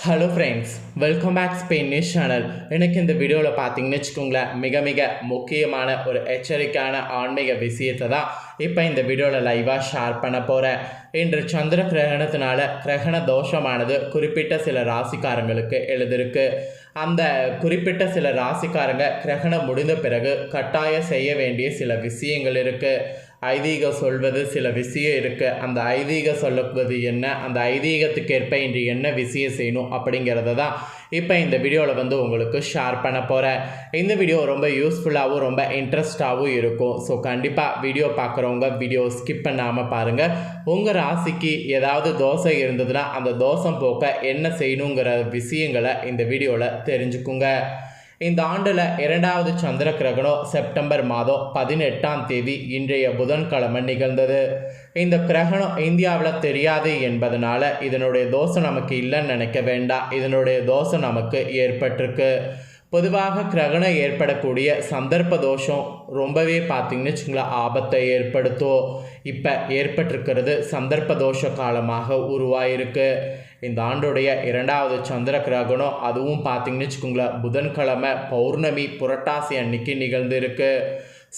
Hello friends welcome back Spain news channel எனக்கு இந்த வீடியோவில் பார்த்தீங்கன்னு வச்சுக்கோங்களேன் மிக மிக முக்கியமான ஒரு எச்சரிக்கையான ஆன்மீக விஷயத்தை தான் இப்போ இந்த வீடியோவில் லைவாக ஷேர் பண்ண போகிறேன் இன்று சந்திர கிரகணத்தினால கிரகண தோஷமானது குறிப்பிட்ட சில ராசிக்காரங்களுக்கு எழுதிருக்கு. அந்த குறிப்பிட்ட சில ராசிக்காரங்க கிரகணம் முடிந்த பிறகு கட்டாயம் செய்ய வேண்டிய சில விஷயங்கள் இருக்குது ஐதீகம் சொல்வது சில விஷயம் இருக்குது அந்த ஐதீகம் சொல்லுவது என்ன? அந்த ஐதீகத்துக்கேற்ப இன்று என்ன விஷயம் செய்யணும் அப்படிங்கிறத தான் இப்போ இந்த வீடியோவில் வந்து உங்களுக்கு ஷேர் பண்ண போகிறேன் இந்த வீடியோ ரொம்ப யூஸ்ஃபுல்லாகவும் ரொம்ப இன்ட்ரெஸ்டாகவும் இருக்கும். ஸோ கண்டிப்பாக வீடியோ பார்க்குறவங்க வீடியோ ஸ்கிப் பண்ணாமல் பாருங்கள் உங்கள் ராசிக்கு ஏதாவது தோசை இருந்ததுன்னா அந்த தோசை போக்க என்ன செய்யணுங்கிற விஷயங்களை இந்த வீடியோவில் தெரிஞ்சுக்குங்க. இந்த ஆண்டில் இரண்டாவது சந்திர கிரகணம் செப்டம்பர் மாதம் பதினெட்டாம் தேதி இன்றைய புதன்கிழமை நிகழ்ந்தது. இந்த கிரகணம் இந்தியாவில் தெரியாது என்பதனால இதனுடைய தோஷம் நமக்கு இல்லைன்னு நினைக்க வேண்டாம். இதனுடைய தோஷம் நமக்கு ஏற்பட்டிருக்கு. பொதுவாக கிரகணம் ஏற்படக்கூடிய சந்தர்ப்ப தோஷம் ரொம்பவே பார்த்திங்கன்னு வச்சுங்களேன் ஆபத்தை ஏற்படுத்தும். இப்போ ஏற்பட்டிருக்கிறது சந்தர்ப்ப தோஷ காலமாக உருவாயிருக்கு. இந்த ஆண்டுடைய இரண்டாவது சந்திர கிரகணம் அதுவும் பார்த்திங்கன்னு வச்சுக்கோங்களேன் புதன்கிழமை பௌர்ணமி புரட்டாசி அன்னைக்கு நிகழ்ந்திருக்கு.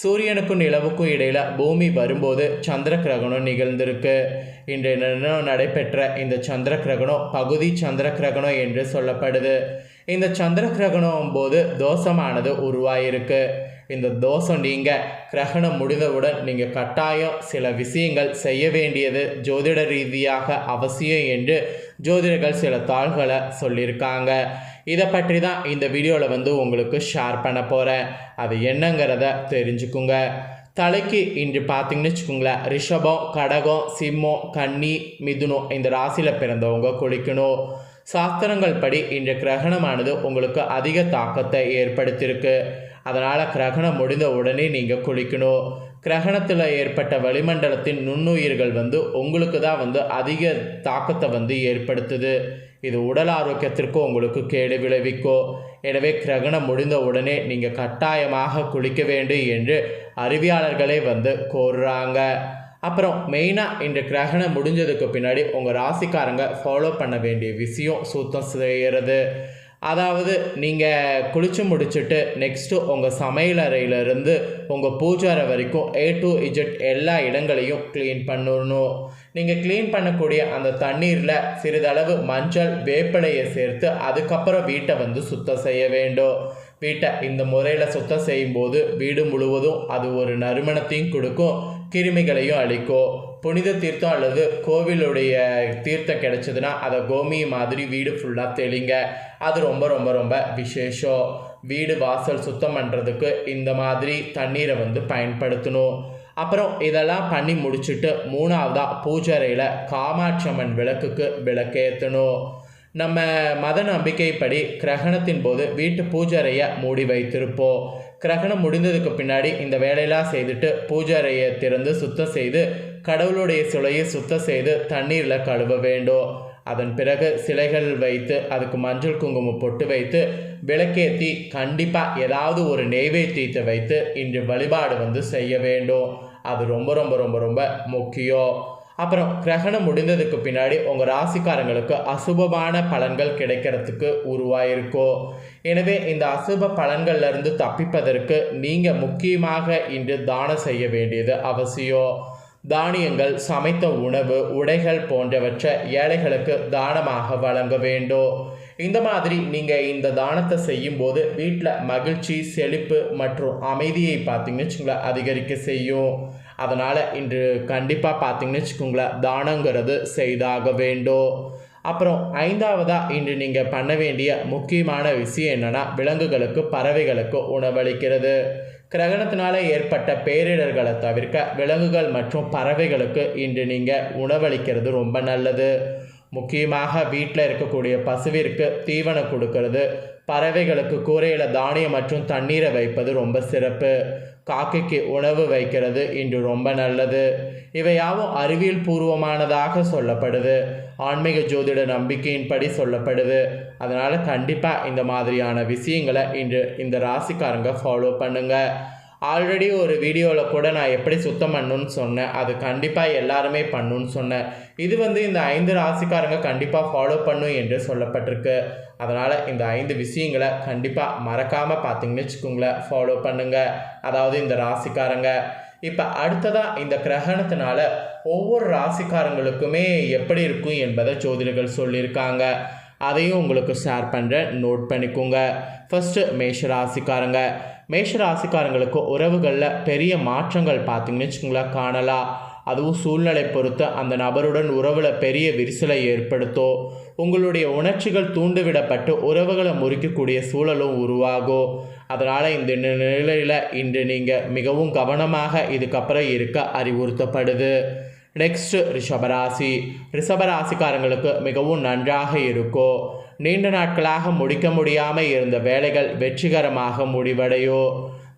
சூரியனுக்கும் நிலவுக்கும் இடையில் பூமி வரும்போது சந்திர கிரகணம் நிகழ்ந்திருக்கு. இன்றைய தினம் நடைபெற்ற இந்த சந்திர கிரகணம் பகுதி சந்திர கிரகணம் என்று சொல்லப்படுது. இந்த சந்திர கிரகணம் போது தோஷமானது உருவாயிருக்கு. இந்த தோஷம் நீங்கள் கிரகணம் முடிந்தவுடன் நீங்கள் கட்டாயம் சில விஷயங்கள் செய்ய வேண்டியது ஜோதிட ரீதியாக அவசியம் என்று ஜோதிடர்கள் சில தாள்களை சொல்லியிருக்காங்க. இதை பற்றி தான் இந்த வீடியோவில் வந்து உங்களுக்கு ஷேர் பண்ண போகிறேன் அது என்னங்கிறத தெரிஞ்சுக்குங்க. தலைக்கு இன்று பார்த்தீங்கன்னு வச்சுக்கோங்களேன் ரிஷபம் கடகம் சிம்மம் கன்னி மிதுனம் இந்த ராசியில் பிறந்தவங்க குளிக்கணும். சாஸ்திரங்கள் படி இன்று கிரகணமானது உங்களுக்கு அதிக தாக்கத்தை ஏற்படுத்தியிருக்கு. அதனால் கிரகணம் முடிந்த உடனே நீங்கள் குளிக்கணும். கிரகணத்தில் ஏற்பட்ட வளிமண்டலத்தின் நுண்ணுயிர்கள் வந்து உங்களுக்கு தான் வந்து அதிக தாக்கத்தை வந்து ஏற்படுத்துது. இது உடல் ஆரோக்கியத்திற்கும் உங்களுக்கு கேடு விளைவிக்கும் எனவே கிரகணம் முடிந்த உடனே நீங்கள் கட்டாயமாக குளிக்க வேண்டும் என்று அறிவியாளர்களே வந்து கோருறாங்க. அப்புறம் மெயினாக இந்த கிரகணம் முடிஞ்சதுக்கு பின்னாடி உங்கள் ராசிக்காரங்க ஃபாலோ பண்ண வேண்டிய விஷயம் சுத்தம் செய்கிறது அதாவது நீங்கள் குளித்து முடிச்சுட்டு நெக்ஸ்ட்டு உங்கள் சமையலறையிலேருந்து உங்கள் பூஜாரை அறை வரைக்கும் ஏ டு இஜெட் எல்லா இடங்களையும் க்ளீன் பண்ணணும். நீங்கள் க்ளீன் பண்ணக்கூடிய அந்த தண்ணீரில் சிறிதளவு மஞ்சள் வேப்பிலையை சேர்த்து அதுக்கப்புறம் வீட்டை வந்து சுத்தம் செய்ய வேண்டும். வீட்டை இந்த முறையில் சுத்தம் செய்யும்போது வீடு முழுவதும் அது ஒரு நறுமணத்தையும் கொடுக்கும் கிருமிகளையும் அழிக்கும். புனித தீர்த்தம் அல்லது கோவிலுடைய தீர்த்தம் கிடைச்சதுன்னா அதை கோமி மாதிரி வீடு ஃபுல்லாக தெளிங்க. அது ரொம்ப ரொம்ப ரொம்ப விசேஷம். வீடு வாசல் சுத்தம் பண்ணுறதுக்கு இந்த மாதிரி தண்ணீரை வந்து பயன்படுத்தணும். அப்புறம் இதெல்லாம் பண்ணி முடிச்சுட்டு மூணாவதாக பூஜரையில் காமாட்சம்மன் விளக்குக்கு விளக்கேற்றணும் நம்ம மத நம்பிக்கைப்படி கிரகணத்தின் போது வீட்டு பூஜாரையை மூடி வைத்திருப்போம். கிரகணம் முடிந்ததுக்கு பின்னாடி இந்த வேலையெல்லாம் செய்துட்டு பூஜாரையை திறந்து சுத்தம் செய்து கடவுளுடைய சிலையை சுத்தம் செய்து தண்ணீரில் கழுவ வேண்டும். அதன் பிறகு சிலைகள் வைத்து அதுக்கு மஞ்சள் குங்குமம் பொட்டு வைத்து விளக்கேற்றி கண்டிப்பாக ஏதாவது ஒரு நெய்வேத்தியத்தை வைத்து இன்று வழிபாடு வந்து செய்ய வேண்டும். அது ரொம்ப ரொம்ப ரொம்ப ரொம்ப முக்கியம். அப்புறம் கிரகணம் முடிந்ததுக்கு பின்னாடி உங்கள் ராசிக்காரங்களுக்கு அசுபமான பலன்கள் கிடைக்கிறதுக்கு உருவாயிருக்கோ. எனவே இந்த அசுப பலன்கள்லேருந்து தப்பிப்பதற்கு நீங்கள் முக்கியமாக இன்று தானம் செய்ய வேண்டியது அவசியம். தானியங்கள் சமைத்த உணவு உடைகள் போன்றவற்றை ஏழைகளுக்கு தானமாக வழங்க வேண்டும். இந்த மாதிரி நீங்கள் இந்த தானத்தை செய்யும்போது வீட்டில் மகிழ்ச்சி செழிப்பு மற்றும் அமைதியை பார்த்தீங்கன்னு வச்சுங்களேன் அதிகரிக்க செய்யும். அதனால் இன்று கண்டிப்பாக பார்த்தீங்கன்னு வச்சுக்கோங்களேன் தானங்கிறது செய்தாக வேண்டும் அப்புறம் ஐந்தாவதாக இன்று நீங்கள் பண்ண வேண்டிய முக்கியமான விஷயம் என்னென்னா விலங்குகளுக்கு பறவைகளுக்கு உணவளிக்கிறது. கிரகணத்தினால ஏற்பட்ட பேரிடர்களை தவிர்க்க விலங்குகள் மற்றும் பறவைகளுக்கு இன்று நீங்கள் உணவளிக்கிறது ரொம்ப நல்லது. முக்கியமாக வீட்டில் இருக்கக்கூடிய பசுவிற்கு தீவனம் கொடுக்கறது. பறவைகளுக்கு கூரையில் தானியம் மற்றும் தண்ணீரை வைப்பது ரொம்ப சிறப்பு. காக்கைக்கு உணவு வைக்கிறது இன்று ரொம்ப நல்லது. இவையாவும் அறிவியல் பூர்வமானதாக சொல்லப்படுது. ஆன்மீக ஜோதிட நம்பிக்கையின்படி சொல்லப்படுது. அதனால் கண்டிப்பாக இந்த மாதிரியான விஷயங்களை இன்று இந்த ராசிக்காரங்க ஃபாலோ பண்ணுங்கள் ஆல்ரெடி ஒரு வீடியோவில் கூட நான் எப்படி சுத்தம் பண்ணுன்னு சொன்னேன். அது கண்டிப்பாக எல்லாருமே பண்ணுன்னு சொன்னேன். இது வந்து இந்த ஐந்து ராசிக்காரங்க கண்டிப்பாக ஃபாலோ பண்ணும் என்று சொல்லப்பட்டிருக்கு. அதனால் இந்த ஐந்து விஷயங்களை கண்டிப்பாக மறக்காமல் பார்த்தீங்கன்னு வச்சுக்கோங்களேன். ஃபாலோ பண்ணுங்கள் அதாவது இந்த ராசிக்காரங்க. இப்போ அடுத்ததாக இந்த கிரகணத்தினால ஒவ்வொரு ராசிக்காரங்களுக்குமே எப்படி இருக்கும் என்பதை ஜோதிடர்கள் சொல்லியிருக்காங்க. அதையும் உங்களுக்கு ஷேர் பண்ணுறேன் நோட் பண்ணிக்கோங்க. ஃபஸ்ட்டு மேஷ ராசிக்காரங்க மேஷ ராசிக்காரங்களுக்கு உறவுகளில் பெரிய மாற்றங்கள் பார்த்தீங்கன்னு வச்சுக்கோங்களேன். காணலாம். அதுவும் சூழ்நிலை பொறுத்து அந்த நபருடன் உறவில் பெரிய விரிசலை ஏற்படுத்தும் உங்களுடைய உணர்ச்சிகள் தூண்டுவிடப்பட்டு உறவுகளை முறிக்கக்கூடிய சூழலும் உருவாகும் அதனால் இந்த நிலையில் இன்று நீங்கள் மிகவும் கவனமாக இதுக்கப்புறம் இருக்க அறிவுறுத்தப்படுது. நெக்ஸ்ட் ரிஷபராசி ரிஷபராசிக்காரங்களுக்கு மிகவும் நன்றாக இருக்கும் நீண்ட நாட்களாக முடிக்க முடியாமல் இருந்த வேலைகள் வெற்றிகரமாக முடிவடையும்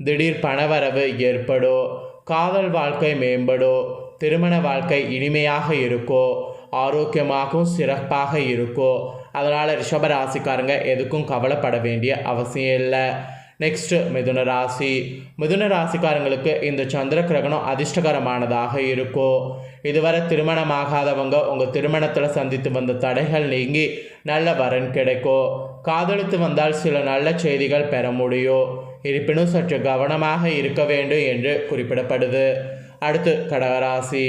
திடீர் பணவரவு ஏற்படும் காதல் வாழ்க்கை மேம்படும் திருமண வாழ்க்கை இனிமையாக இருக்கும் ஆரோக்கியமாகவும் சிறப்பாக இருக்கும் அதனால் ரிஷபராசிக்காரங்க எதுக்கும் கவலைப்பட வேண்டிய அவசியம் இல்லை. நெக்ஸ்ட்டு மிதுன ராசி. மிதுன ராசிக்காரங்களுக்கு இந்த சந்திர கிரகணம் அதிர்ஷ்டகரமானதாக இருக்கும் இதுவரை திருமணமாகாதவங்க உங்கள் திருமணத்தில் சந்தித்து வந்த தடைகள் நீங்கி நல்ல வரன் கிடைக்கும் காதலித்து வந்தால் சில நல்ல செய்திகள் பெற முடியும் இருப்பினும் சற்று கவனமாக இருக்க வேண்டும் என்று குறிப்பிடப்படுது. அடுத்து கடகராசி.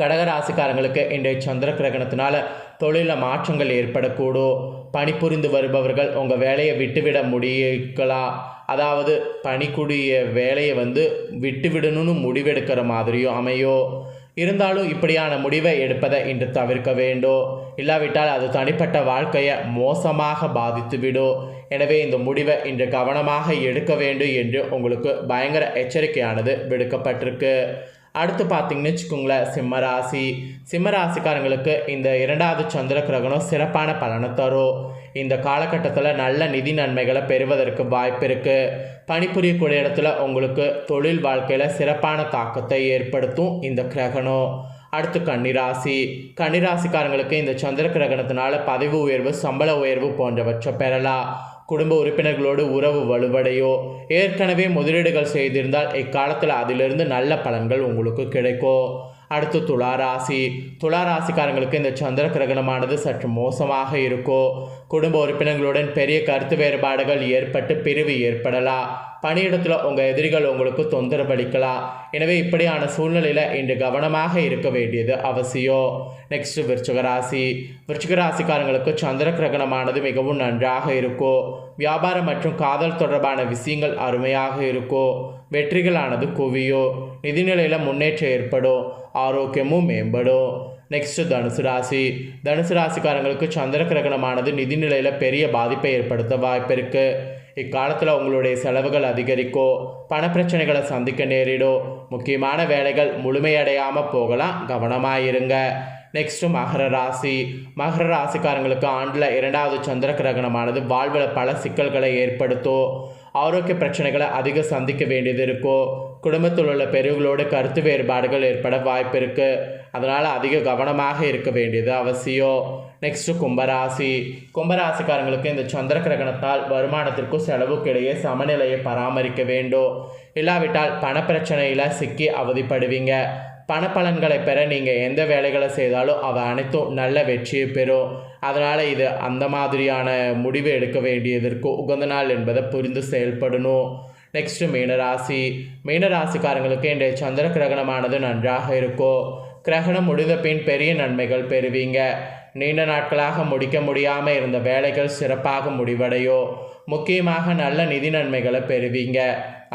கடகராசிக்காரங்களுக்கு இன்றைய சந்திர கிரகணத்தினால தொழிலில் மாற்றங்கள் ஏற்படக்கூடும். பணிபுரிந்து வருபவர்கள் உங்கள் வேலையை விட்டுவிட முடியலாம் அதாவது பணிக்குடிய வேலையை வந்து விட்டுவிடணும்னு முடிவெடுக்கிற மாதிரியும் அமையும். இருந்தாலும் இப்படியான முடிவை எடுப்பதை இன்று தவிர்க்க வேண்டும். இல்லாவிட்டால் அது தனிப்பட்ட வாழ்க்கையை மோசமாக பாதித்துவிடும். எனவே இந்த முடிவை இன்று கவனமாக எடுக்க வேண்டும் என்று உங்களுக்கு பயங்கர எச்சரிக்கையானது விடுக்கப்பட்டிருக்கு. அடுத்து பார்த்தீங்கன்னு வச்சுக்கோங்களேன் சிம்மராசி சிம்மராசிக்காரங்களுக்கு இந்த இரண்டாவது சந்திர கிரகணம் சிறப்பான பலனை தரும். இந்த காலகட்டத்தில் நல்ல நிதி நன்மைகளை பெறுவதற்கு வாய்ப்பு இருக்குது பணிபுரியக்கூடிய இடத்துல உங்களுக்கு தொழில் வாழ்க்கையில் சிறப்பான தாக்கத்தை ஏற்படுத்தும் இந்த கிரகணம். அடுத்து கன்னிராசி கன்னிராசிக்காரங்களுக்கு இந்த சந்திர கிரகணத்தினால பதவி உயர்வு சம்பள உயர்வு போன்றவற்றை பெறலாம். குடும்ப உறுப்பினர்களோடு உறவு வலுவடையோ? ஏற்கனவே முதலீடுகள் செய்திருந்தால் இக்காலத்தில் அதிலிருந்து நல்ல பலன்கள் உங்களுக்கு கிடைக்கும் அடுத்து துளாராசி. துளாராசிக்காரங்களுக்கு இந்த சந்திர கிரகணமானது சற்று மோசமாக இருக்கும் குடும்ப உறுப்பினர்களுடன் பெரிய கருத்து வேறுபாடுகள் ஏற்பட்டு பிரிவு ஏற்படலாம் பணியிடத்தில் உங்கள் எதிரிகள் உங்களுக்கு தொந்தரவு அளிக்கலாம். எனவே இப்படியான சூழ்நிலையில் இன்று கவனமாக இருக்க வேண்டியது அவசியம். நெக்ஸ்ட் விருச்சிகராசி. விருச்சிகராசிக்காரங்களுக்கு சந்திர கிரகணமானது மிகவும் நன்றாக இருக்கும் வியாபாரம் மற்றும் காதல் தொடர்பான விஷயங்கள் அருமையாக இருக்கும் வெற்றிகளானது குவியோ? நிதிநிலையில் முன்னேற்றம் ஏற்படும் ஆரோக்கியமும் மேம்படும். நெக்ஸ்ட் தனுசு ராசி. தனுசு ராசிக்காரங்களுக்கு சந்திர கிரகணமானது நிதிநிலையில் பெரிய பாதிப்பை ஏற்படுத்த வாய்ப்பு இருக்குது இக்காலத்தில் உங்களுடைய செலவுகள் அதிகரிக்கோ பணப்பிரச்சனைகளை சந்திக்க நேரிடும். முக்கியமான வேலைகள் முழுமையடையாமல் போகலாம். கவனமாக இருங்க நெக்ஸ்ட்டு மகர ராசி. மகர ராசிக்காரங்களுக்கு ஆண்டில் இரண்டாவது சந்திர கிரகணமானது வாழ்வில் பல சிக்கல்களை ஏற்படுத்தும். ஆரோக்கிய பிரச்சனைகளை அதிக சந்திக்க வேண்டியது இருக்கும். குடும்பத்தில் உள்ள பெரியவர்களோடு கருத்து வேறுபாடுகள் ஏற்பட வாய்ப்பு இருக்குது அதனால் அதிக கவனமாக இருக்க வேண்டியது அவசியம். நெக்ஸ்ட்டு கும்பராசி. கும்பராசிக்காரங்களுக்கு இந்த சந்திர கிரகணத்தால் வருமானத்திற்கும் செலவுக்கு இடையே சமநிலையை பராமரிக்க வேண்டும். இல்லாவிட்டால் பணப்பிரச்சனையில் சிக்கி அவதிப்படுவீங்க. பணப்பலன்களை பெற நீங்கள் எந்த வேலைகளை செய்தாலும் அவை அனைத்தும் நல்ல வெற்றியை பெறும். அதனால் இது அந்த மாதிரியான முடிவு எடுக்க வேண்டியதற்கு உகந்த நாள் என்பதை புரிந்து செயல்படணும். நெக்ஸ்ட்டு மீனராசி. மீனராசிக்காரங்களுக்கு இன்றைய சந்திர கிரகணமானது நன்றாக இருக்கும் கிரகணம் முடிந்த பின் பெரிய நன்மைகள் பெறுவீங்க. நீண்ட நாட்களாக முடிக்க முடியாமல் இருந்த வேலைகள் சிறப்பாக முடிவடையும் முக்கியமாக நல்ல நிதி நன்மைகளை பெறுவீங்க.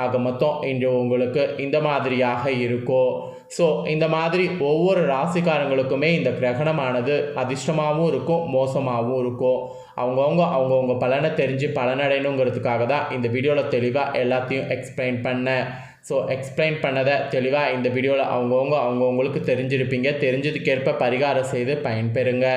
ஆக மொத்தம் இன்று உங்களுக்கு இந்த மாதிரியாக இருக்கும் ஸோ இந்த மாதிரி ஒவ்வொரு ராசிக்காரங்களுக்குமே இந்த கிரகணமானது அதிர்ஷ்டமாகவும் இருக்கும் மோசமாகவும் இருக்கும். அவங்கவுங்க அவங்கவுங்க பலனை தெரிஞ்சு பலனடையணுங்கிறதுக்காக தான் இந்த வீடியோவில் தெளிவாக எல்லாத்தையும் எக்ஸ்பிளைன் பண்ணேன் ஸோ எக்ஸ்பிளைன் பண்ணதை தெளிவாக இந்த வீடியோவில் அவங்கவுங்க அவங்கவுங்களுக்கு தெரிஞ்சிருப்பீங்க. தெரிஞ்சதுக்கேற்ப பரிகாரம் செய்து பயன்பெறுங்க.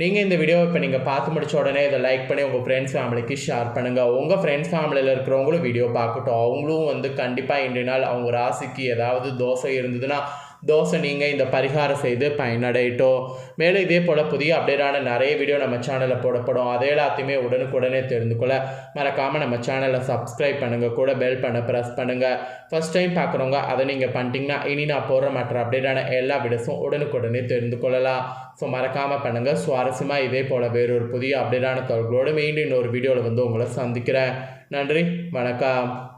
நீங்கள் இந்த வீடியோவை இப்போ நீங்கள் பார்த்து முடிச்ச உடனே இதை லைக் பண்ணி உங்கள் ஃப்ரெண்ட்ஸ் ஃபேமிலிக்கு ஷேர் பண்ணுங்கள் உங்கள் ஃப்ரெண்ட்ஸ் ஃபேமிலியில் இருக்கிறவங்களும் வீடியோ பார்க்கட்டும். அவங்களும் வந்து கண்டிப்பாக இன்றைய நாள் அவங்க ராசிக்கு ஏதாவது தோசை இருந்ததுன்னா தோசை நீங்கள் இந்த பரிகாரம் செய்து பயனடையட்டும் மேலும் இதே போல் புதிய அப்டேட்டான நிறைய வீடியோ நம்ம சேனலில் போடப்படும். அதை எல்லாத்தையுமே உடனுக்குடனே தெரிந்து கொள்ள மறக்காமல் நம்ம சேனலை சப்ஸ்கிரைப் பண்ணுங்கள் கூட பெல் பண்ண ப்ரெஸ் பண்ணுங்கள் ஃபஸ்ட் டைம் பார்க்குறவங்க அதை நீங்கள் பண்ணிட்டீங்கன்னா இனி நான் போடுற மற்ற அப்டேட்டான எல்லா வீடியோஸும் உடனுக்குடனே தெரிந்து கொள்ளலாம். ஸோ மறக்காமல் பண்ணுங்கள் சுவாரஸ்யமாக இதே போல் வேறொரு புதிய அப்டேட்டான தொழில்களோடு மீண்டும் இன்னொரு வீடியோவில் வந்து உங்களை சந்திக்கிறேன். நன்றி. வணக்கம்.